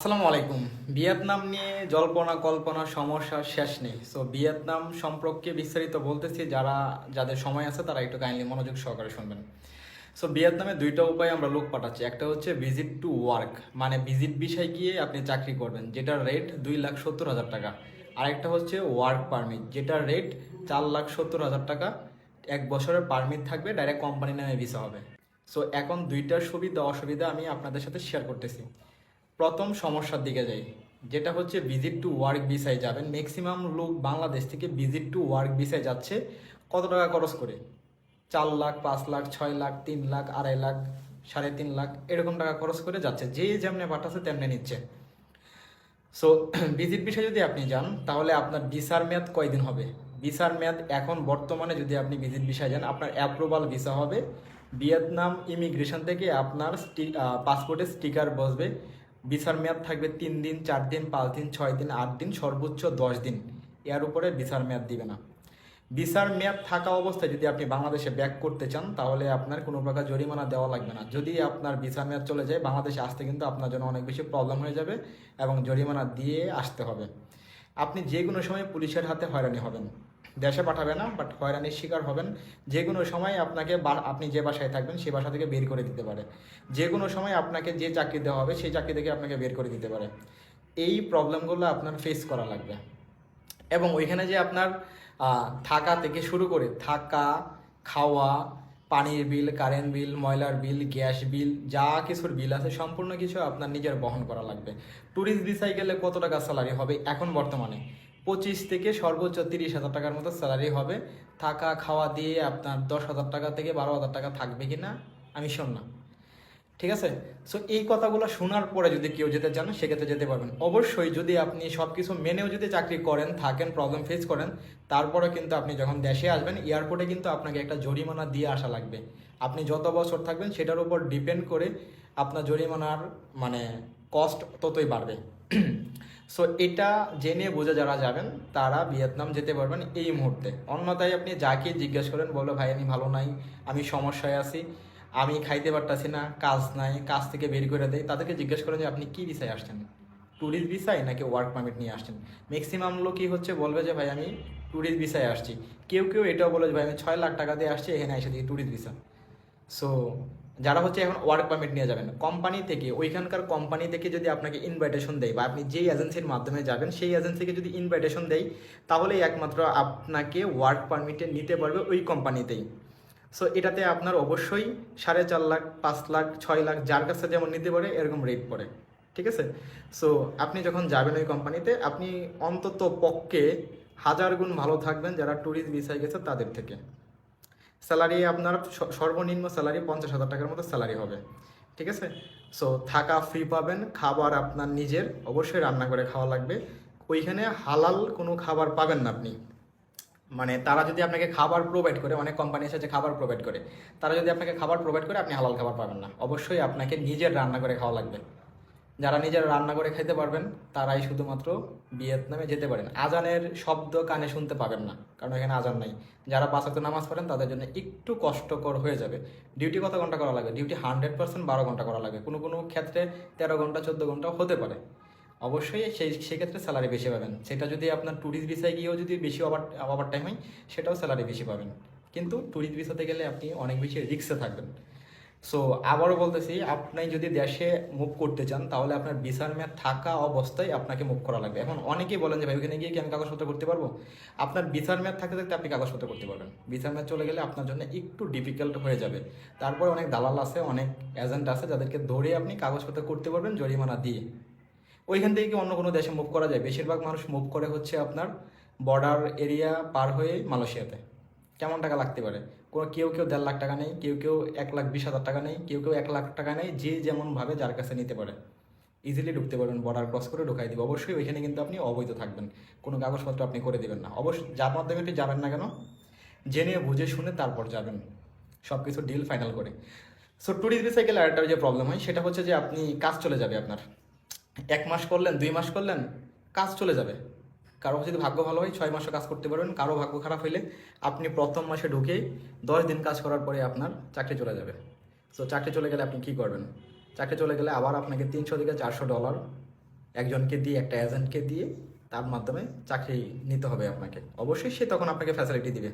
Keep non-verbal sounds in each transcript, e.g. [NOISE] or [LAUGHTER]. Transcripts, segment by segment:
আসসালামু আলাইকুম। ভিয়েতনাম নিয়ে জল্পনা, কল্পনা, সমস্যা শেষ নেই। সো ভিয়েতনাম সম্পর্কে বিস্তারিত বলতেছি, যারা, যাদের সময় আছে, তারা একটু কাইন্ডলি মনোযোগ সহকারে শুনবেন। সো ভিয়েতনামে দুইটা উপায় আমরা লোক পাঠাচ্ছি। একটা হচ্ছে ভিজিট টু ওয়ার্ক মানে ভিজিট বিষয় গিয়ে আপনি চাকরি করবেন, যেটার রেট দুই লাখ সত্তর হাজার টাকা। আরেকটা হচ্ছে ওয়ার্ক পারমিট যেটার রেট চার লাখ সত্তর হাজার টাকা। এক বছরের পারমিট থাকবে ডাইরেক্ট কোম্পানি নামে ভিসা হবে। সো এখন দুইটার সুবিধা, অসুবিধা আমি আপনাদের সাথে শেয়ার করতেছি। প্রথম সমস্যার দিকে যাই, যেটা হচ্ছে ভিজিট টু ওয়ার্ক ভিসায় যাবেন। ম্যাক্সিমাম লোক বাংলাদেশ থেকে ভিজিট টু ওয়ার্ক ভিসায় যাচ্ছে কত টাকা খরচ করে? চার লাখ, পাঁচ লাখ, ছয় লাখ, তিন লাখ, আড়াই লাখ, সাড়ে তিন লাখ, এরকম টাকা খরচ করে যাচ্ছে। যে যেমনি পাঠাচ্ছে তেমনি নিচ্ছে। সো ভিজিট বিষয়ে যদি আপনি যান, তাহলে আপনার ভিসার মেয়াদ কয়দিন হবে? ভিসার মেয়াদ এখন বর্তমানে যদি আপনি ভিজিট ভিসায় যান, আপনার অ্যাপ্রুভাল ভিসা হবে। ভিয়েতনাম ইমিগ্রেশন থেকে আপনার পাসপোর্টে স্টিকার বসবে। ভিসার মেয়াদ থাকবে তিন দিন, চার দিন, পাঁচ দিন, ছয় দিন, আট দিন, সর্বোচ্চ দশ দিন। এর উপরে ভিসার মেয়াদ দিবে না। ভিসার মেয়াদ থাকা অবস্থায় যদি আপনি বাংলাদেশে ব্যাক করতে চান, তাহলে আপনার কোনো প্রকার জরিমানা দেওয়া লাগবে না। যদি আপনার ভিসার মেয়াদ চলে যায়, বাংলাদেশে আসতে কিন্তু আপনার জন্য অনেক বেশি প্রবলেম হয়ে যাবে এবং জরিমানা দিয়ে আসতে হবে। আপনি যে কোনো সময় পুলিশের হাতে হয়রানি হবেন। দেশে পাঠাবে না বাট হয়রানির শিকার হবেন। যে কোনো সময় আপনাকে আপনি যে বাসায় থাকবেন সেই বাসা থেকে বের করে দিতে পারে। যে কোনো সময় আপনাকে যে চাকরি দেওয়া হবে, সেই চাকরি থেকে আপনাকে বের করে দিতে পারে। এই প্রবলেমগুলো আপনার ফেস করা লাগবে। এবং ওইখানে যে আপনার থাকা থেকে শুরু করে থাকা, খাওয়া, পানির বিল কারেন্ট বিল ময়লার বিল, গ্যাস বিল, যা কিছুর বিল আছে, সম্পূর্ণ কিছু আপনার নিজের বহন করা লাগবে। ট্যুরিস্ট ভিসায় গেলে কত টাকা স্যালারি হবে এখন বর্তমানে? পঁচিশ থেকে সর্বোচ্চ তিরিশ হাজার টাকার মতো স্যালারি হবে। থাকা, খাওয়া দিয়ে আপনার দশ হাজার টাকা থেকে বারো হাজার টাকা থাকবে কি না আমি শোন না। ঠিক আছে? সো এই কথাগুলো শোনার পরে যদি কেউ যেতে চান, সেক্ষেত্রে যেতে পারবেন। অবশ্যই যদি আপনি সব কিছু মেনেও যদি চাকরি করেন, থাকেন প্রবলেম ফেস করেন, তারপরে কিন্তু আপনি যখন দেশে আসবেন এয়ারপোর্টে কিন্তু আপনাকে একটা জরিমানা দিয়ে আসা লাগবে। আপনি যত বছর থাকবেন, সেটার উপর ডিপেন্ড করে আপনার জরিমানার মানে কস্ট ততই বাড়বে। [CLEARS THROAT] সো এটা জেনে বোঝা যারা যাবেন, তারা ভিয়েতনাম যেতে পারবেন এই মুহূর্তে। অন্যথায় আপনি যাকে জিজ্ঞেস করেন বলো ভাই, আমি ভালো নাই, আমি সমস্যায় আছি, আমি খাইতে পারতাছি না, কাজ নাই, কাজ থেকে বের করে দেয় তাদেরকে জিজ্ঞেস করেন যে, আপনি কী ভিসায় আসছেন? ট্যুরিস্ট ভিসায় নাকি ওয়ার্ক পারমিট নিয়ে আসছেন? ম্যাক্সিমাম লোকই হচ্ছে, বলবে যে, ভাই, আমি ট্যুরিস্ট ভিসায় আসছি। কেউ কেউ এটাও বলে যে, ভাই, আমি ছয় লাখ টাকা দিয়ে আসছি, এখানে এসে দিই ট্যুরিস্ট ভিসা সো যারা হচ্ছে এখন ওয়ার্ক পারমিট নিয়ে যাবেন কোম্পানি থেকে, ওইখানকার কোম্পানি থেকে যদি আপনাকে ইনভাইটেশন দেয় বা আপনি যেই এজেন্সির মাধ্যমে যাবেন, সেই এজেন্সিকে যদি ইনভাইটেশন দেয়, তাহলেই একমাত্র আপনাকে ওয়ার্ক পারমিটে নিতে পারবে ওই কোম্পানিতেই সো এটাতে আপনার অবশ্যই সাড়ে চার লাখ, পাঁচ লাখ, ছয় লাখ, যার কাছে যেমন নিতে পারে, এরকম রেট পড়ে। ঠিক আছে? সো আপনি যখন যাবেন ওই কোম্পানিতে আপনি অন্তত পক্ষে হাজার গুণ ভালো থাকবেন যারা ট্যুরিস্ট ভিসায় গেছে তাদের থেকে। স্যালারি আপনার সর্বনিম্ন স্যালারি পঞ্চাশ হাজার টাকার মতো স্যালারি হবে। ঠিক আছে? সো থাকা ফ্রি পাবেন, খাবার আপনার নিজের, অবশ্যই রান্না করে খাওয়া লাগবে। ওইখানে হালাল কোনো খাবার পাবেন না আপনি। মানে তারা যদি আপনাকে খাবার প্রোভাইড করে, অনেক কোম্পানি আছে যে খাবার প্রোভাইড করে, তারা যদি আপনাকে খাবার প্রোভাইড করে, আপনি হালাল খাবার পাবেন না। অবশ্যই আপনাকে নিজের রান্না করে খাওয়া লাগবে। যারা নিজের রান্না করে খেতে পারবেন, তারাই শুধুমাত্র ভিয়েতনামে যেতে পারেন। আজানের শব্দ কানে শুনতে পাবেন না, কারণ এখানে আজান নাই। যারা ওয়াক্ত নামাজ পড়েন, তাদের জন্য একটু কষ্টকর হয়ে যাবে। ডিউটি কত ঘণ্টা করা লাগে? ডিউটি হান্ড্রেড পার্সেন্ট বারো ঘণ্টা করা লাগে। কোনো কোনো ক্ষেত্রে তেরো ঘণ্টা, চোদ্দ ঘণ্টা হতে পারে। অবশ্যই সেই সেক্ষেত্রে স্যালারি বেশি পাবেন। সেটা যদি আপনার ট্যুরিস্ট ভিসায় গিয়েও যদি বেশি ওভার ওভার টাইম হয়, সেটাও স্যালারি বেশি পাবেন। কিন্তু ট্যুরিস্ট ভিসাতে গেলে আপনি অনেক বেশি রিক্সে থাকবেন। সো আবারও বলতেছি, আপনি যদি দেশে মুভ করতে চান, তাহলে আপনার ভিসার মেয়াদ থাকা অবস্থায় আপনাকে মুভ করা লাগবে। এখন অনেকেই বলেন যে, ভাই, ওখানে গিয়ে কি আমি কাগজপত্র করতে পারব? আপনার ভিসার মেয়াদ থাকতে থাকতে আপনি কাগজপত্র করতে পারবেন। ভিসার মেয়াদ চলে গেলে আপনার জন্য একটু ডিফিকাল্ট হয়ে যাবে। তারপরে অনেক দালাল আছে, অনেক এজেন্ট আছে, যাদেরকে ধরে আপনি কাগজপত্র করতে পারবেন জরিমানা দিয়ে। ওইখান থেকে কি অন্য কোনো দেশে মুভ করা যায়? বেশিরভাগ মানুষ মুভ করে হচ্ছে আপনার বর্ডার এরিয়া পার হয়ে মালয়েশিয়াতে। কেমন টাকা লাগতে পারে? কেউ কেউ দেড় লাখ টাকা নেই কেউ কেউ এক লাখ বিশ হাজার টাকা নেই কেউ কেউ এক লাখ টাকা নেই যে যেমনভাবে যার কাছে নিতে পারে। ইজিলি ঢুকতে পারবেন বর্ডার ক্রস করে ঢুকাই দিবে। অবশ্যই ওইখানে কিন্তু আপনি অবৈধ থাকবেন। কোনো কাগজপত্র আপনি করে দেবেন না। অবশ্যই যার মাধ্যমে আপনি যাবেন না কেন, জেনে বুঝে শুনে তারপর যাবেন। সব কিছু ডিল ফাইনাল করে সো ট্যুরিস্ট গেলে আরেকটা যে প্রবলেম হয়, সেটা হচ্ছে যে আপনি কাজ চলে যাবে আপনার। এক মাস করলেন, দুই মাস করলেন, কাজ চলে যাবে। কারও যদি ভাগ্য ভালো হয়, ছয় মাসও কাজ করতে পারবেন। কারও ভাগ্য খারাপ হলে আপনি প্রথম মাসে ঢুকেই দশ দিন কাজ করার পরে আপনার চাকরি চলে যাবে। সো চাকরি চলে গেলে আপনি কি করবেন? চাকরি চলে গেলে আবার আপনাকে তিনশো থেকে চারশো ডলার একজনকে দিয়ে, একটা এজেন্টকে দিয়ে তার মাধ্যমে চাকরি নিতে হবে আপনাকে। অবশ্যই সে তখন আপনাকে ফ্যাসিলিটি দিবে।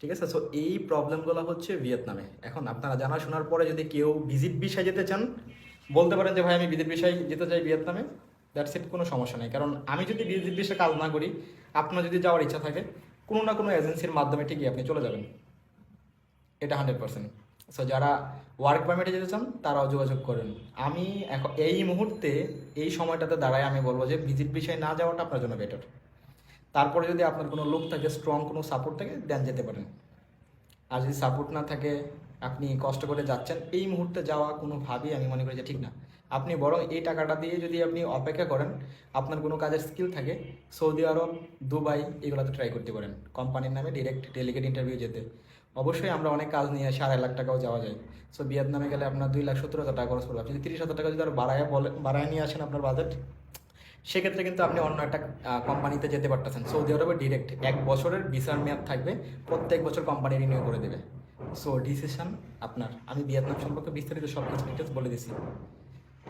ঠিক আছে? সো এই প্রবলেমগুলো হচ্ছে ভিয়েতনামে। এখন আপনারা জানা শোনার পরে যদি কেউ ভিজিট বিষয় যেতে চান, বলতে পারেন যে, ভাই, আমি ভিজিট বিষয় যেতে চাই ভিয়েতনামে। দ্যাটস ইট, কোনো সমস্যা নেই। কারণ আমি যদি বিষয়ে কাজ না করি, আপনার যদি যাওয়ার ইচ্ছা থাকে, কোনো না কোনো এজেন্সির মাধ্যমে ঠিকই আপনি চলে যাবেন। এটা হান্ড্রেড পার্সেন্ট। সো যারা ওয়ার্ক পারমিটে যেতে চান, তারাও যোগাযোগ করেন। আমি এখন, এই মুহূর্তে, এই সময়টাতে দাঁড়ায় আমি বলব যে ভিজিট বিষয়ে না যাওয়াটা আপনার জন্য বেটার তারপরে যদি আপনার কোনো লোক থাকে স্ট্রং কোনো সাপোর্ট থাকে দেন যেতে পারেন। আর যদি সাপোর্ট না থাকে, আপনি কষ্ট করে যাচ্ছেন, এই মুহূর্তে যাওয়া কোনোভাবেই আমি মনে করি যে ঠিক না। আপনি বরং এই টাকাটা দিয়ে যদি আপনি অপেক্ষা করেন, আপনার কোনো কাজের স্কিল থাকে, সৌদি আরব, দুবাই এগুলোতে ট্রাই করতে পারেন। কোম্পানির নামে ডিরেক্ট ডেলিগেট ইন্টারভিউ যেতে। অবশ্যই আমরা অনেক কাজ নিয়ে আসি, আড়াই লাখ টাকাও যাওয়া যায়। সো ভিয়েতনামে গেলে আপনার দুই লাখ সত্তর হাজার টাকা খরচ পড়বে। আপনি যদি তিরিশ হাজার টাকা যদি আর বাড়ায় বলে, বাড়ায় নিয়ে আসেন আপনার বাজেট সেক্ষেত্রে কিন্তু আপনি অন্য একটা কোম্পানিতে যেতে পারতেছেন। সৌদি আরবে ডিরেক্ট এক বছরের ভিসার মেয়াদ থাকবে, প্রত্যেক বছর কোম্পানি রিনিউ করে দেবে। সো ডিসিশন আপনার। আমি ভিয়েতনাম সম্পর্কে বিস্তারিত সব কিছু ডিটেলস বলে দিছি।